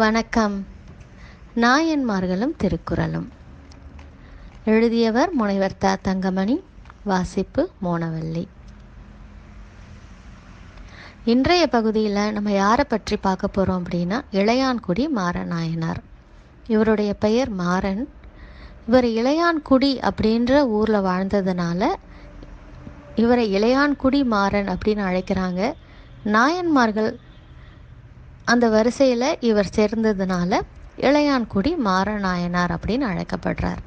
வணக்கம். நாயன்மார்களும் திருக்குறளும். எழுதியவர் முனைவர் த. தங்கமணி வாசிப்பு மோனவல்லி. இன்றைய பகுதியில் நம்ம யாரை பற்றி பார்க்க போகிறோம் அப்படின்னா இளையான்குடி மாறநாயனார் இவருடைய பெயர் மாறன். இவர் இளையான்குடி அப்படின்ற ஊரில் வாழ்ந்ததுனால இவரை இளையான்குடி மாறன் அப்படின்னு அழைக்கிறாங்க. நாயன்மார்கள் அந்த வரிசையில் இவர் சேர்ந்ததுனால இளையான்குடி மாறநாயனார் அப்படின்னு அழைக்கப்படுறார்.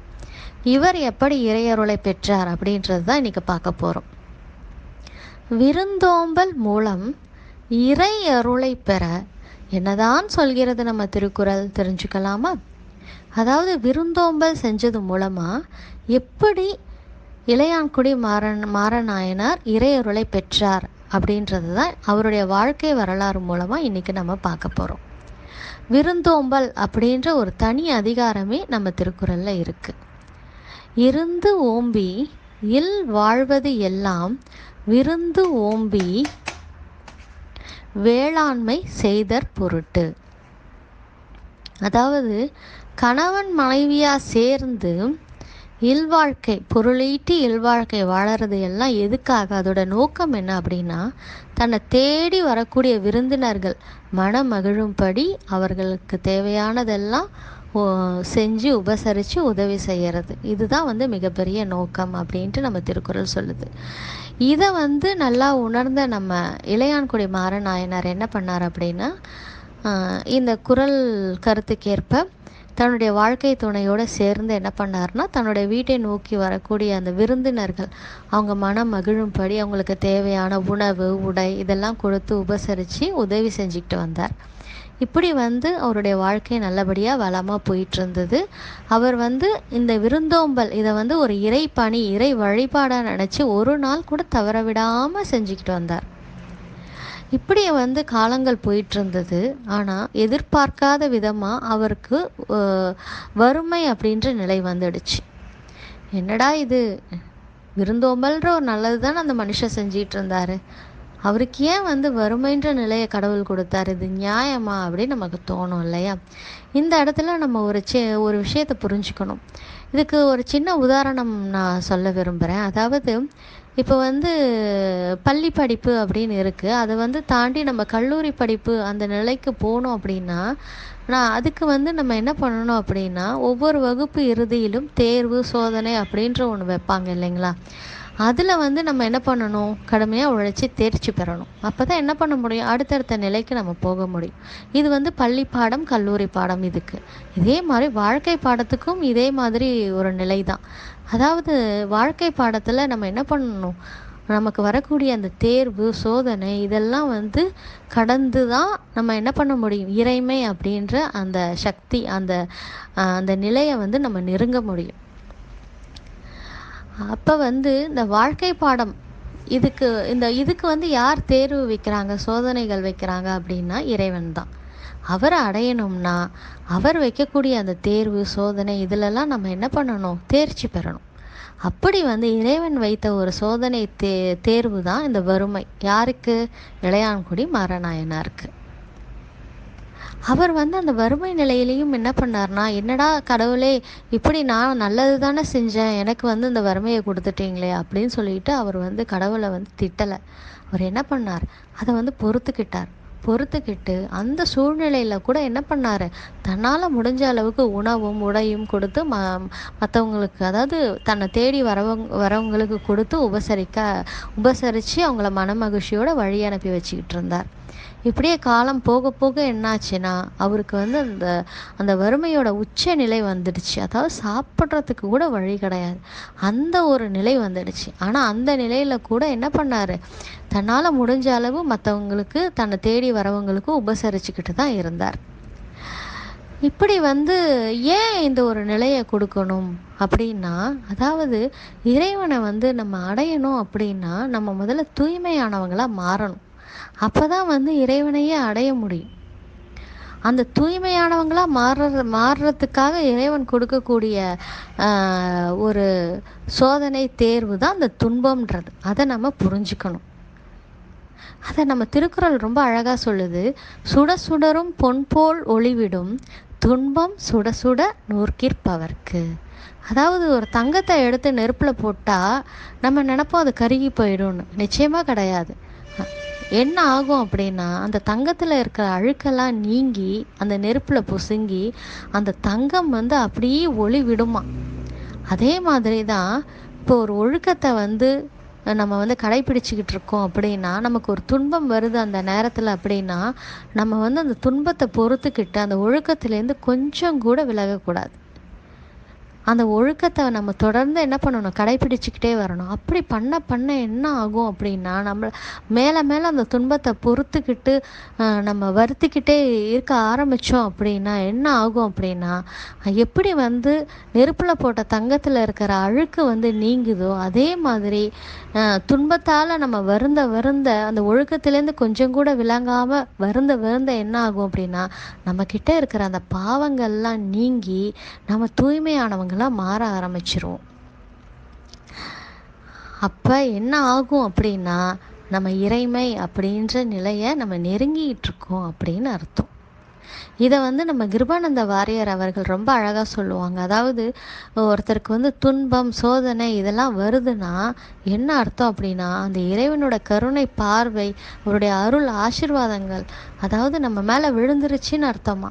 இவர் எப்படி இறையருளை பெற்றார் அப்படின்றது தான் இன்றைக்கி பார்க்க போகிறோம் விருந்தோம்பல் மூலம் இறை அருளை பெற என்னதான் சொல்கிறது நம்ம திருக்குறள் தெரிஞ்சுக்கலாமா? அதாவது விருந்தோம்பல் செஞ்சது மூலமாக எப்படி இளையான்குடி மாறன் மாறநாயனார் இறையருளை பெற்றார் அப்படின்றது தான் அவருடைய வாழ்க்கை வரலாறு மூலமாக இன்றைக்கி நம்ம பார்க்க போகிறோம் விருந்தோம்பல் அப்படின்ற ஒரு தனி அதிகாரமே நம்ம திருக்குறளில் இருக்குது இருந்து ஓம்பி இல் வாழ்வது எல்லாம் விருந்து ஓம்பி வேளாண்மை செய்தற் பொருட்டு. அதாவது கணவன் மனைவியாக சேர்ந்து இல்வாழ்க்கை பொருளீட்டி இல்வாழ்க்கை வாழறது எல்லாம் எதுக்காக? அதோட நோக்கம் என்ன அப்படின்னா தன்னை தேடி வரக்கூடிய விருந்தினர்கள் மன மகிழும்படி அவர்களுக்கு தேவையானதெல்லாம் செஞ்சு உபசரித்து உதவி செய்கிறது இதுதான் வந்து மிகப்பெரிய நோக்கம் அப்படின்ட்டு நம்ம திருக்குறள் சொல்லுது. இதை வந்து நல்லா உணர்ந்த நம்ம இளையான்குடி மாறநாயனார் என்ன பண்ணார் அப்படின்னா இந்த குரல் கருத்துக்கேற்ப தன்னுடைய வாழ்க்கை துணையோடு சேர்ந்து என்ன பண்ணார்னா தன்னுடைய வீட்டை நோக்கி வரக்கூடிய அந்த விருந்தினர்கள் அவங்க மனம் மகிழும்படி அவங்களுக்கு தேவையான உணவு உடை இதெல்லாம் கொடுத்து உபசரித்து உதவி செஞ்சுக்கிட்டு வந்தார். இப்படி வந்து அவருடைய வாழ்க்கை நல்லபடியாக வளமாக போயிட்டு இருந்தது அவர் வந்து இந்த விருந்தோம்பல் இதை வந்து ஒரு இறை பணி இறை வழிபாடாக நினச்சி ஒரு நாள் கூட தவற விடாமல் செஞ்சுக்கிட்டு வந்தார். இப்படி வந்து காலங்கள் போயிட்டு இருந்தது ஆனால் எதிர்பார்க்காத விதமாக அவருக்கு வறுமை அப்படின்ற நிலை வந்துடுச்சு. என்னடா இது? விருந்தோம்பல்ன்ற ஒரு நல்லது தானே அந்த மனுஷன் செஞ்சிட்டு இருந்தாரு அவருக்கு ஏன் வந்து வறுமைன்ற நிலையை கடவுள் கொடுத்தாரு? இது நியாயமா அப்படின்னு நமக்கு தோணும் இல்லையா? இந்த இடத்துல நம்ம ஒரு சே ஒரு விஷயத்தை புரிஞ்சுக்கணும். இதுக்கு ஒரு சின்ன உதாரணம் நான் சொல்ல விரும்புகிறேன் அதாவது இப்போ வந்து பள்ளி படிப்பு அப்படின்னு இருக்குது அதை வந்து தாண்டி நம்ம கல்லூரி படிப்பு அந்த நிலைக்கு போனோம் அப்படின்னா நான் அதுக்கு வந்து நம்ம என்ன பண்ணணும் அப்படின்னா ஒவ்வொரு வகுப்பு இறுதியிலும் தேர்வு சோதனை அப்படின்ற ஒன்று வைப்பாங்க இல்லைங்களா? அதில் வந்து நம்ம என்ன பண்ணணும்? கடுமையாக உழைச்சி தேர்ச்சி பெறணும். அப்போ தான் என்ன பண்ண முடியும்? அடுத்தடுத்த நிலைக்கு நம்ம போக முடியும். இது வந்து பள்ளி பாடம் கல்லூரி பாடம் இதுக்கு. இதே மாதிரி வாழ்க்கை பாடத்துக்கும் இதே மாதிரி ஒரு நிலை தான் அதாவது வாழ்க்கை பாடத்தில் நம்ம என்ன பண்ணணும்? நமக்கு வரக்கூடிய அந்த தேர்வு சோதனை இதெல்லாம் வந்து கடந்து தான் நம்ம என்ன பண்ண முடியும்? இறைமை அப்படின்ற அந்த சக்தி அந்த அந்த நிலையை வந்து நம்ம நெருங்க முடியும். அப்போ வந்து இந்த வாழ்க்கை பாடம் இதுக்கு இந்த இதுக்கு வந்து யார் தேர்வு வைக்கிறாங்க? சோதனைகள் வைக்கிறாங்க அப்படின்னா இறைவன் தான். அவரை அடையணும்னா அவர் வைக்கக்கூடிய அந்த தேர்வு சோதனை இதிலெல்லாம் நம்ம என்ன பண்ணணும்? தேர்ச்சி பெறணும். அப்படி வந்து இறைவன் வைத்த ஒரு சோதனை தே தேர்வு தான் இந்த வறுமை. யாருக்கு? இளையான்குடி மாறநாயனாருக்கு அவர் வந்து அந்த வறுமை நிலையிலையும் என்ன பண்ணார்னா என்னடா கடவுளே இப்படி நான் நல்லது தானே செஞ்சேன் எனக்கு வந்து இந்த வறுமையை கொடுத்துட்டீங்களே அப்படின்னு சொல்லிட்டு அவர் வந்து கடவுளை வந்து திட்டலை. அவர் என்ன பண்ணார்? அதை வந்து பொறுத்துக்கிட்டார். பொறுத்துக்கிட்டு அந்த சூழ்நிலையில் கூட என்ன பண்ணார்? தன்னால் முடிஞ்ச அளவுக்கு உணவும் உடையும் கொடுத்து ம மற்றவங்களுக்கு அதாவது தன்னை தேடி வரவங்க வரவங்களுக்கு கொடுத்து உபசரிக்க உபசரித்து அவங்கள மன மகிழ்ச்சியோடு வழி அனுப்பி வச்சுக்கிட்டு இருந்தார். இப்படியே காலம் போக போக என்னாச்சுன்னா அவருக்கு வந்து அந்த அந்த வறுமையோட உச்ச நிலை வந்துடுச்சு. அதாவது சாப்பிட்றதுக்கு கூட வழி கிடையாது. அந்த ஒரு நிலை வந்துடுச்சு. ஆனால் அந்த நிலையில் கூட என்ன பண்ணார்? தன்னால் முடிஞ்ச அளவு மற்றவங்களுக்கு தன்னை தேடி வரவங்களுக்கு உபசரிச்சுக்கிட்டு தான் இருந்தார். இப்படி வந்து ஏன் இந்த ஒரு நிலையை கொடுக்கணும் அப்படின்னா அதாவது இறைவனை வந்து நம்ம அடையணும் அப்படின்னா நம்ம முதல்ல தூய்மையானவங்களாக மாறணும். அப்போ தான் வந்து இறைவனையே அடைய முடியும். அந்த தூய்மையானவங்களாக மாறுற மாறுறதுக்காக இறைவன் கொடுக்கக்கூடிய ஒரு சோதனை தேர்வு தான் அந்த துன்பம்ன்றது. அதை நம்ம புரிஞ்சுக்கணும். அதை நம்ம திருக்குறள் ரொம்ப அழகாக சொல்லுது. சுட சுடரும் பொன் போல் ஒளிவிடும் துன்பம் சுட சுட நூற்கிற்பவர்க்கு. அதாவது ஒரு தங்கத்தை எடுத்து நெருப்பில் போட்டால் நம்ம நினைப்போம் அது கருகி போயிடும்னு. நிச்சயமாக கிடையாது. என்ன ஆகும் அப்படின்னா அந்த தங்கத்தில் இருக்கிற அழுக்கெல்லாம் நீங்கி அந்த நெருப்பில் பொசுங்கி அந்த தங்கம் வந்து அப்படியே ஒளி விடுமா? அதே மாதிரி தான் இப்போ ஒரு ஒழுக்கத்தை வந்து நம்ம வந்து கடைப்பிடிச்சிக்கிட்டு இருக்கோம் அப்படின்னா நமக்கு ஒரு துன்பம் வருது அந்த நேரத்தில் அப்படின்னா நம்ம வந்து அந்த துன்பத்தை பொறுத்துக்கிட்டு அந்த ஒழுக்கத்துலேருந்து கொஞ்சம் கூட விலகக்கூடாது. அந்த ஒழுக்கத்தை நம்ம தொடர்ந்து என்ன பண்ணணும்? கடைப்பிடிச்சிக்கிட்டே வரணும். அப்படி பண்ண பண்ண என்ன ஆகும் அப்படின்னா நம்ம மேலே மேலே அந்த துன்பத்தை பொறுத்துக்கிட்டு நம்ம வருத்திக்கிட்டே இருக்க ஆரம்பித்தோம் அப்படின்னா என்ன ஆகும் அப்படின்னா எப்படி வந்து நெருப்பில் போட்ட தங்கத்தில் இருக்கிற அழுக்கு வந்து நீங்குதோ அதே மாதிரி துன்பத்தால் நம்ம வருந்த வருந்த அந்த ஒழுக்கத்துலேருந்து கொஞ்சம் கூட விளங்காமல் வருந்த வருந்த என்ன ஆகும் அப்படின்னா நம்மக்கிட்ட இருக்கிற அந்த பாவங்கள்லாம் நீங்கி நம்ம தூய்மையானவங்க நாங்களாம் மாற ஆரம்பிச்சிருவோம் அப்போ என்ன ஆகும் அப்படின்னா நம்ம இறைமை அப்படின்ற நிலையை நம்ம நெருங்கிட்டு இருக்கோம் அப்படின்னு அர்த்தம். இதை வந்து நம்ம கிருபானந்த வாரியர் அவர்கள் ரொம்ப அழகாக சொல்லுவாங்க. அதாவது ஒருத்தருக்கு வந்து துன்பம் சோதனை இதெல்லாம் வருதுன்னா என்ன அர்த்தம் அப்படின்னா அந்த இறைவனோட கருணை பார்வை அவருடைய அருள் ஆசிர்வாதங்கள் அதாவது நம்ம மேலே விழுந்துருச்சுன்னு அர்த்தமா?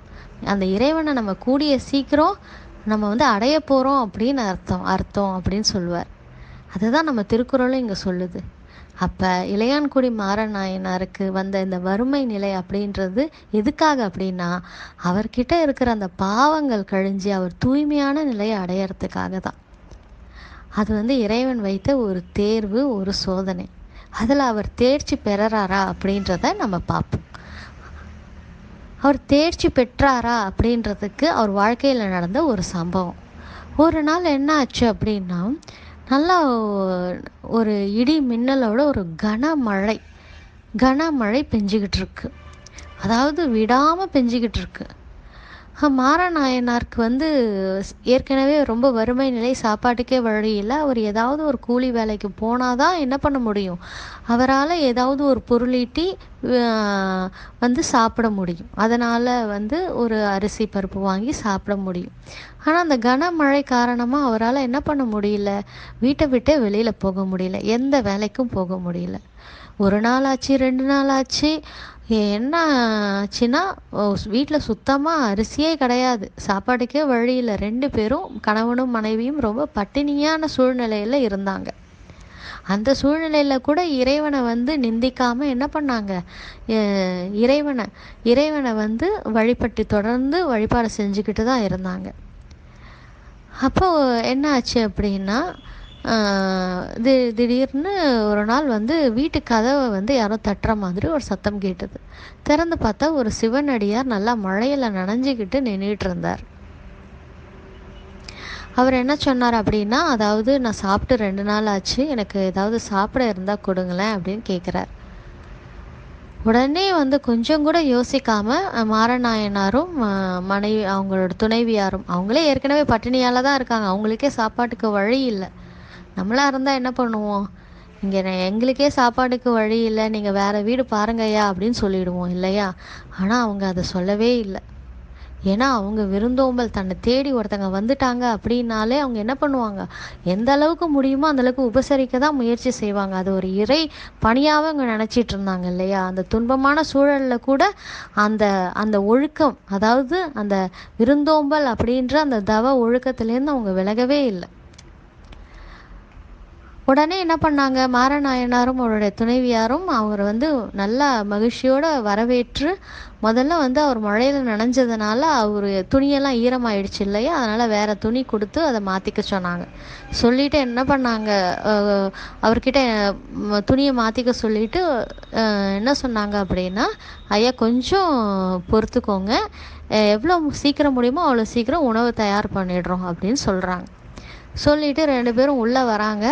அந்த இறைவனை நம்ம கூடிய சீக்கிரம் நம்ம வந்து அடைய போகிறோம் அப்படின்னு அர்த்தம் அர்த்தம் அப்படின்னு சொல்லுவார் அதுதான் நம்ம திருக்குறளும் இங்கே சொல்லுது. அப்போ இளையான்குடி மாறநாயனாருக்கு வந்த இந்த வறுமை நிலை அப்படின்றது எதுக்காக அப்படின்னா அவர்கிட்ட இருக்கிற அந்த பாவங்கள் கழிஞ்சு அவர் தூய்மையான நிலையை அடையிறதுக்காக தான் அது வந்து இறைவன் வைத்த ஒரு தேர்வு ஒரு சோதனை. அதில் அவர் தேர்ச்சி பெறறாரா அப்படின்றத நம்ம பார்ப்போம். அவர் தேர்ச்சி பெற்றாரா அப்படின்றதுக்கு அவர் வாழ்க்கையில் நடந்த ஒரு சம்பவம். ஒரு நாள் என்ன ஆச்சு அப்படின்னா நல்லா ஒரு இடி மின்னலோட ஒரு கனமழை கனமழை பெஞ்சிக்கிட்டு இருக்கு. அதாவது விடாமல் பெஞ்சிக்கிட்டு இருக்குது மாரநாயனாருக்கு வந்து ஏற்கனவே ரொம்ப வறுமை நிலை சாப்பாட்டுக்கே வழி இல்லை. அவர் ஏதாவது ஒரு கூலி வேலைக்கு போனால் தான் என்ன பண்ண முடியும்? அவரால் ஏதாவது ஒரு பொருளீட்டி வந்து சாப்பிட முடியும். அதனால் வந்து ஒரு அரிசி பருப்பு வாங்கி சாப்பிட முடியும். ஆனால் அந்த கனமழை காரணமாக அவரால் என்ன பண்ண முடியல? வீட்டை விட்டே வெளியில் போக முடியல. எந்த வேலைக்கும் போக முடியல. ஒரு நாள் ஆச்சு ரெண்டு நாள் ஆச்சு என்ன ஆச்சுன்னா வீட்டில் சுத்தமாக அரிசியே கிடையாது. சாப்பாட்டுக்கே வழியில் ரெண்டு பேரும் கணவனும் மனைவியும் ரொம்ப பட்டினியான சூழ்நிலையில் இருந்தாங்க. அந்த சூழ்நிலையில் கூட இறைவனை வந்து நிந்திக்காமல் என்ன பண்ணாங்க? இறைவனை இறைவனை வந்து வழிபட்டு தொடர்ந்து வழிபாடு செஞ்சுக்கிட்டு தான் இருந்தாங்க. அப்போது என்ன ஆச்சு அப்படின்னா தி திடீர்னு ஒரு நாள் வந்து வீட்டு கதவை வந்து யாரோ தட்டுற மாதிரி ஒரு சத்தம் கேட்டது. திறந்து பார்த்தா ஒரு சிவனடியார் நல்லா மழையில் நனைஞ்சிக்கிட்டு நின்றுட்டு இருந்தார். அவர் என்ன சொன்னார் அப்படின்னா அதாவது நான் சாப்பிட்டு ரெண்டு நாள் ஆச்சு எனக்கு ஏதாவது சாப்பிட இருந்தால் கொடுங்களேன் அப்படின்னு கேட்குறார் உடனே வந்து கொஞ்சம் கூட யோசிக்காம மாரநாயனாரும் மனைவி அவங்களோட துணைவியாரும் அவங்களே ஏற்கனவே பட்டினியால் தான் இருக்காங்க அவங்களுக்கே சாப்பாட்டுக்கு வழி இல்லை. நம்மளாக இருந்தால் என்ன பண்ணுவோம்? இங்கே எங்களுக்கே சாப்பாடுக்கு வழி இல்லை நீங்கள் வேறு வீடு பாருங்கய்யா அப்படின்னு சொல்லிவிடுவோம் இல்லையா? ஆனால் அவங்க அதை சொல்லவே இல்லை. ஏன்னா அவங்க விருந்தோம்பல் தன்னை தேடி ஒருத்தங்க வந்துட்டாங்க அப்படின்னாலே அவங்க என்ன பண்ணுவாங்க? எந்த அளவுக்கு முடியுமோ அந்த அளவுக்கு உபசரிக்க தான் முயற்சி செய்வாங்க. அது ஒரு இறை பணியாகவும் அவங்க நினச்சிட்டு இருந்தாங்க இல்லையா? அந்த துன்பமான சூழலில் கூட அந்த அந்த ஒழுக்கம் அதாவது அந்த விருந்தோம்பல் அப்படின்ற அந்த தவ ஒழுக்கத்துலேருந்து அவங்க விலகவே இல்லை. உடனே என்ன பண்ணாங்க? மாரநாயனாரும் அவருடைய துணைவியாரும் அவர் வந்து நல்லா மகிழ்ச்சியோடு வரவேற்று முதல்ல வந்து அவர் மழையில் நனைஞ்சதுனால அவர் துணியெல்லாம் ஈரமாயிடுச்சு இல்லையா? அதனால் வேறு துணி கொடுத்து அதை மாற்றிக்க சொன்னாங்க. சொல்லிவிட்டு என்ன பண்ணாங்க? அவர்கிட்ட துணியை மாற்றிக்க சொல்லிவிட்டு என்ன சொன்னாங்க அப்படின்னா ஐயா கொஞ்சம் பொறுத்துக்கோங்க. எவ்வளோ சீக்கிரம் முடியுமோ அவ்வளோ சீக்கிரம் உணவு தயார் பண்ணிடுறோம் அப்படின்னு சொல்கிறாங்க சொல்லிவிட்டு ரெண்டு பேரும் உள்ளே வராங்க.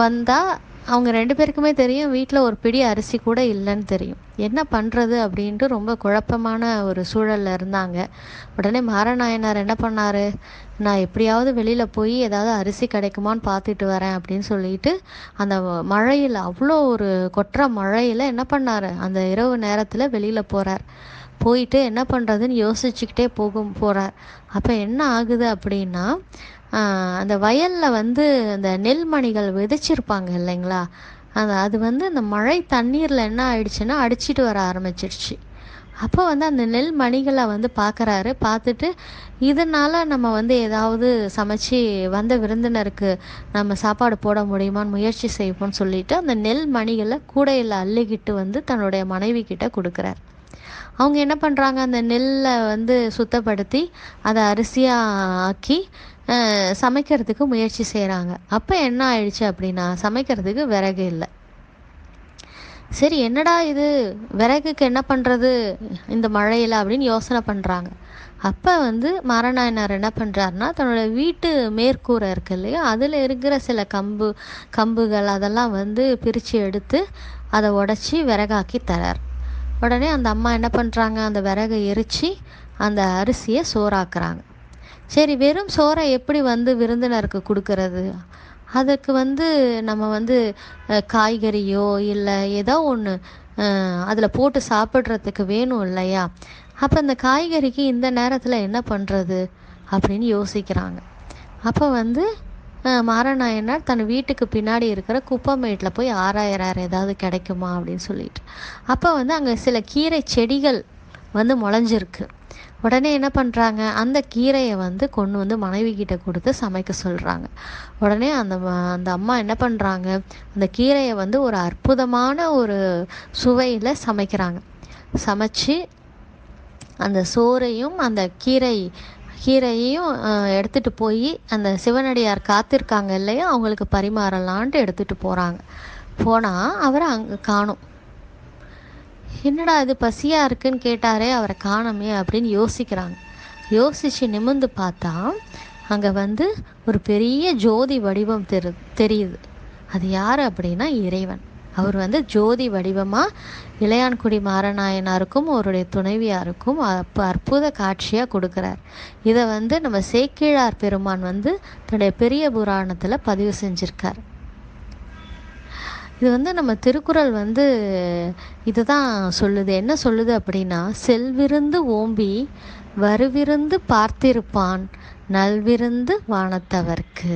வந்தால் அவங்க ரெண்டு பேருக்குமே தெரியும் வீட்டில் ஒரு பிடி அரிசி கூட இல்லைன்னு தெரியும். என்ன பண்ணுறது அப்படின்ட்டு ரொம்ப குழப்பமான ஒரு சூழலில் இருந்தாங்க. உடனே மாரநாயனார் என்ன பண்ணார்? நான் எப்படியாவது வெளியில் போய் ஏதாவது அரிசி கிடைக்குமான்னு பார்த்துட்டு வரேன் அப்படின்னு சொல்லிட்டு அந்த மழையில் அவ்வளோ ஒரு கொட்டுற மழையில் என்ன பண்ணார்? அந்த இரவு நேரத்தில் வெளியில் போகிறார் போயிட்டு என்ன பண்ணுறதுன்னு யோசிச்சுக்கிட்டே போகும் போகிறார் அப்போ என்ன ஆகுது அப்படின்னா அந்த வயலில் வந்து அந்த நெல்மணிகள் விதைச்சிருப்பாங்க இல்லைங்களா? அந்த அது வந்து அந்த மழை தண்ணீரில் என்ன ஆயிடுச்சுன்னா அடிச்சிட்டு வர ஆரம்பிச்சிருச்சு. அப்போ வந்து அந்த நெல் மணிகளை வந்து பார்க்குறாரு பார்த்துட்டு இதனால் நம்ம வந்து ஏதாவது சமைச்சு வந்த விருந்தினருக்கு நம்ம சாப்பாடு போட முடியுமான்னு முயற்சி செய்வோம்னு சொல்லிட்டு அந்த நெல் மணிகளை கூடையில் அள்ளிக்கிட்டு வந்து தன்னுடைய மனைவி கிட்ட கொடுக்குறார். அவங்க என்ன பண்ணுறாங்க அந்த நெல்லை வந்து சுத்தப்படுத்தி அதை அரிசியாக ஆக்கி சமைக்கிறதுக்கு முயற்சி செய்கிறாங்க அப்போ என்ன ஆயிடுச்சு அப்படின்னா சமைக்கிறதுக்கு விறகு இல்லை. சரி என்னடா இது? விறகுக்கு என்ன பண்ணுறது இந்த மழையில் அப்படின்னு யோசனை பண்ணுறாங்க அப்போ வந்து மாரநாயனார் என்ன பண்ணுறாருனா தன்னோட வீட்டு மேற்கூரை இருக்கு இல்லையா? அதில் இருக்கிற சில கம்பு கம்புகள் அதெல்லாம் வந்து பிரித்து எடுத்து அதை உடச்சி விறகாக்கி தரார். உடனே அந்த அம்மா என்ன பண்ணுறாங்க அந்த விறகை எரித்து அந்த அரிசியை சோறாக்குறாங்க. சரி வெறும் சோறை எப்படி வந்து விருந்தினருக்கு கொடுக்கறது? அதுக்கு வந்து நம்ம வந்து காய்கறியோ இல்லை ஏதோ ஒன்று அதில் போட்டு சாப்பிட்றதுக்கு வேணும் இல்லையா? அப்போ அந்த காய்கறிக்கு இந்த நேரத்தில் என்ன பண்ணுறது அப்படின்னு யோசிக்கிறாங்க. அப்போ வந்து மாரநாயனார் தன் வீட்டுக்கு பின்னாடி இருக்கிற குப்பமேட்டில் போய் ஆராயிறார் ஏதாவது கிடைக்குமா அப்படின்னு சொல்லிட்டு. அப்போ வந்து அங்கே சில கீரை செடிகள் வந்து முளைஞ்சிருக்கு. உடனே என்ன பண்ணுறாங்க அந்த கீரையை வந்து கொண்டு வந்து மனைவி கிட்ட கொடுத்து சமைக்க சொல்கிறாங்க உடனே அந்த அந்த அம்மா என்ன பண்ணுறாங்க அந்த கீரையை வந்து ஒரு அற்புதமான ஒரு சுவையில் சமைக்கிறாங்க. சமைச்சு அந்த சோறையும் அந்த கீரை கீரையையும் எடுத்துகிட்டு போய் அந்த சிவனடியார் காத்திருக்காங்க இல்லையா? அவங்களுக்கு பரிமாறலான்ட்டு எடுத்துகிட்டு போகிறாங்க போனால் அவரை அங்கே காணும். என்னடா இது பசியாக இருக்குன்னு கேட்டாரே அவரை காணமே அப்படின்னு யோசிக்கிறாங்க. யோசித்து நிமிந்து பார்த்தா அங்கே வந்து ஒரு பெரிய ஜோதி வடிவம் தெரு தெரியுது. அது யார் அப்படின்னா இறைவன். அவர் வந்து ஜோதி வடிவமாக இளையான்குடி மாரநாயனாருக்கும் அவருடைய துணைவியாருக்கும் அப்போ அற்புத காட்சியாக கொடுக்குறார். இதை வந்து நம்ம சேக்கிழார் பெருமான் வந்து தன்னுடைய பெரிய புராணத்தில் பதிவு செஞ்சுருக்கார். இது வந்து நம்ம திருக்குறள் வந்து இதுதான் சொல்லுது. என்ன சொல்லுது அப்படின்னா செல்விருந்து ஓம்பி வருவிருந்து பார்த்திருப்பான் நல்விருந்து வானத்தவர்க்கு.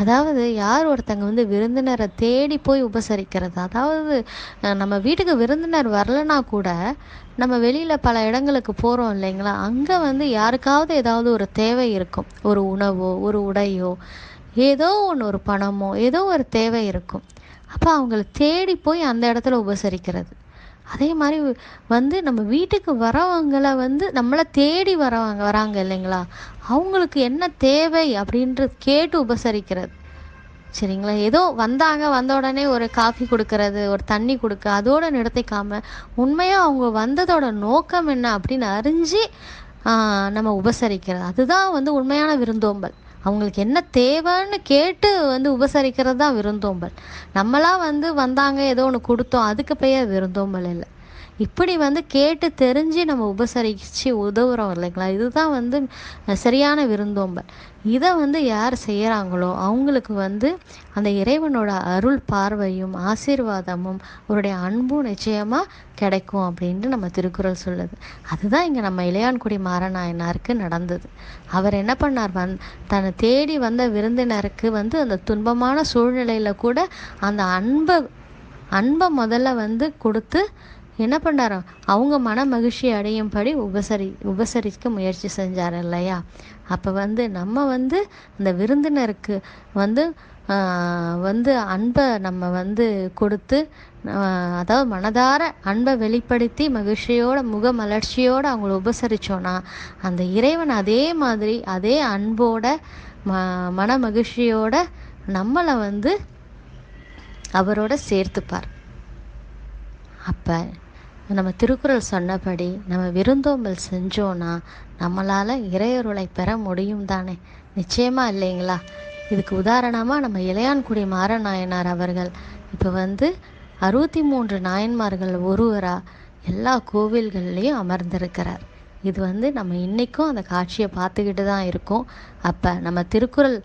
அதாவது யார் ஒருத்தங்க வந்து விருந்தினரை தேடி போய் உபசரிக்கிறது? அதாவது நம்ம வீட்டுக்கு விருந்தினர் வரலனா கூட நம்ம வெளியில் பல இடங்களுக்கு போகிறோம் இல்லைங்களா? அங்கே வந்து யாருக்காவது ஏதாவது ஒரு தேவை இருக்கும். ஒரு உணவோ ஒரு உடையோ ஏதோ ஒன்று ஒரு பணமோ ஏதோ ஒரு தேவை இருக்கும். அப்போ அவங்கள தேடி போய் அந்த இடத்துல உபசரிக்கிறது. அதே மாதிரி வந்து நம்ம வீட்டுக்கு வரவங்களை வந்து நம்மளை தேடி வரவங்க வராங்க இல்லைங்களா? அவங்களுக்கு என்ன தேவை அப்படின்றது கேட்டு உபசரிக்கிறது. சரிங்களா? ஏதோ வந்தாங்க வந்த உடனே ஒரு காஃபி கொடுக்கறது ஒரு தண்ணி கொடுக்க அதோட நிறுத்திக்காம உண்மையாக அவங்க வந்ததோட நோக்கம் என்ன அப்படின்னு அறிஞ்சு நம்ம உபசரிக்கிறது. அதுதான் வந்து உண்மையான விருந்தோம்பல். அவங்களுக்கு என்ன தேவைன்னு கேட்டு வந்து உபசரிக்கிறது தான் விருந்தோம்பல். நம்மளாம் வந்து வந்தாங்க ஏதோ ஒன்று கொடுத்தோம் அதுக்கு பெயர் விருந்தோம்பல் இல்லை. இப்படி வந்து கேட்டு தெரிஞ்சு நம்ம உபசரித்து உதவுறோம் இல்லைங்களா? இதுதான் வந்து சரியான விருந்தோம்பல். இதை வந்து யார் செய்கிறாங்களோ அவங்களுக்கு வந்து அந்த இறைவனோட அருள் பார்வையும் ஆசீர்வாதமும் அவருடைய அன்பும் நிச்சயமாக கிடைக்கும் அப்படின்ட்டு நம்ம திருக்குறள் சொல்லுது. அதுதான் இங்கே நம்ம இளையான்குடி மாறநாயனாருக்கு நடந்தது. அவர் என்ன பண்ணார்? வந் தன்னை தேடி வந்த விருந்தினருக்கு வந்து அந்த துன்பமான சூழ்நிலையில் கூட அந்த அன்பை அன்பை முதல்ல வந்து கொடுத்து என்ன பண்ணாராம் அவங்க மன மகிழ்ச்சி அடையும்படி உபசரி உபசரிக்க முயற்சி செஞ்சார் இல்லையா? அப்போ வந்து நம்ம வந்து அந்த விருந்தினருக்கு வந்து வந்து அன்பை நம்ம வந்து கொடுத்து அதாவது மனதார அன்பை வெளிப்படுத்தி மகிழ்ச்சியோட முக மலர்ச்சியோடு அவங்கள உபசரித்தோன்னா அந்த இறைவன் அதே மாதிரி அதே அன்போட ம மன மகிழ்ச்சியோட நம்மளை வந்து அவரோட சேர்த்துப்பார். அப்போ நம்ம திருக்குறள் சொன்னபடி நம்ம விருந்தோம்பல் செஞ்சோன்னா நம்மளால் இறையருளை பெற முடியும் தானே? நிச்சயமாக இல்லைங்களா? இதுக்கு உதாரணமாக நம்ம இளையான்குடி மாரநாயனார் அவர்கள். இப்போ வந்து அறுபத்தி மூன்று நாயன்மார்கள் ஒருவராக எல்லா கோவில்கள்லேயும் அமர்ந்திருக்கிறார். இது வந்து நம்ம இன்றைக்கும் அந்த காட்சியை பார்த்துக்கிட்டு தான் இருக்கோம். அப்போ நம்ம திருக்குறள்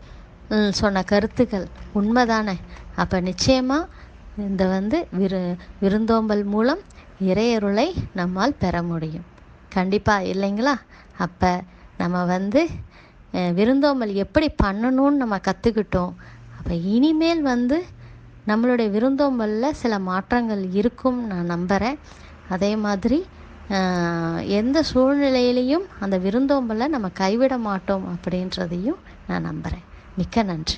சொன்ன கருத்துக்கள் உண்மைதானே? அப்போ நிச்சயமாக இந்த வந்து விரு விருந்தோம்பல் மூலம் இறையருளை நம்மால் பெற முடியும். கண்டிப்பாக இல்லைங்களா? அப்போ நம்ம வந்து விருந்தோம்பல் எப்படி பண்ணணும்னு நம்ம கற்றுக்கிட்டோம் அப்போ இனிமேல் வந்து நம்மளுடைய விருந்தோம்பலில் சில மாற்றங்கள் இருக்கும் நான் நம்புகிறேன் அதே மாதிரி எந்த சூழ்நிலையிலையும் அந்த விருந்தோம்பலை நம்ம கைவிட மாட்டோம் அப்படின்றதையும் நான் நம்புகிறேன் மிக்க நன்றி.